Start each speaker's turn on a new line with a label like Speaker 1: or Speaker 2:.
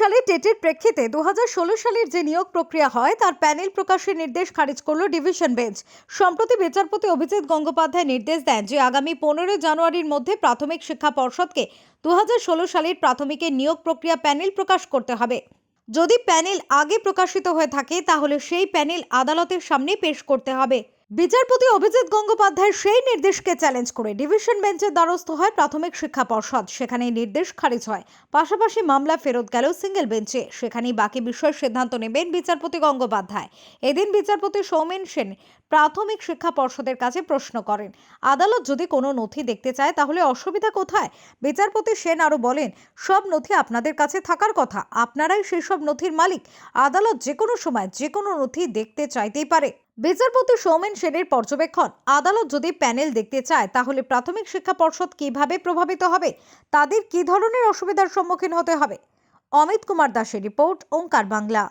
Speaker 1: সালে টেটের প্রেক্ষিতে দু হাজার ষোলো সালের যে নিয়োগ প্রক্রিয়া হয়, তার প্যানেল প্রকাশের নির্দেশ খারিজ করল ডিভিশন বেঞ্চ। সম্প্রতি বিচারপতি অভিজিৎ গঙ্গোপাধ্যায় নির্দেশ দেন যে আগামী পনেরোই জানুয়ারির মধ্যে প্রাথমিক শিক্ষা পর্ষদকে দু হাজার ষোলো সালের প্রাথমিকের নিয়োগ প্রক্রিয়া প্যানেল প্রকাশ করতে হবে। যদি প্যানেল আগে প্রকাশিত হয়ে থাকে, তাহলে সেই প্যানেল আদালতের সামনে পেশ করতে হবে। বিচারপতি অভিজিৎ গঙ্গোপাধ্যায়ের সেই নির্দেশকে চ্যালেঞ্জ করে ডিভিশন বেঞ্চের দ্বারস্থ হয় প্রাথমিক শিক্ষা পর্ষদ। সেখানে নির্দেশ খারিজ হয়। পাশাপাশি মামলা ফেরত গেল সিঙ্গেল বেঞ্চে সেখানেই বাকি বিষয়ের সিদ্ধান্ত নেবেন বিচারপতি গঙ্গোপাধ্যায়। এদিন বিচারপতি সৌমেন সেন প্রাথমিক শিক্ষা পর্ষদের কাছে প্রশ্ন করেন, আদালত যদি কোনো নথি দেখতে চায় তাহলে অসুবিধা কোথায়? বিচারপতি সেন আরও বলেন, সব নথি আপনাদের কাছে থাকার কথা। আপনারাই সেই সব নথির মালিক। আদালত যে কোনো সময় যে কোনো নথি দেখতে চাইতেই পারে। বিচারপতি সৌমেন সেনের পর্যবেক্ষণ। আদালত যদি প্যানেল দেখতে চায়, তাহলে প্রাথমিক শিক্ষা পর্ষদ কীভাবে প্রভাবিত হবে? তাদের কি ধরনের অসুবিধার সম্মুখীন হতে হবে? অমিত কুমার দাসের রিপোর্ট, ওঙ্কার বাংলা।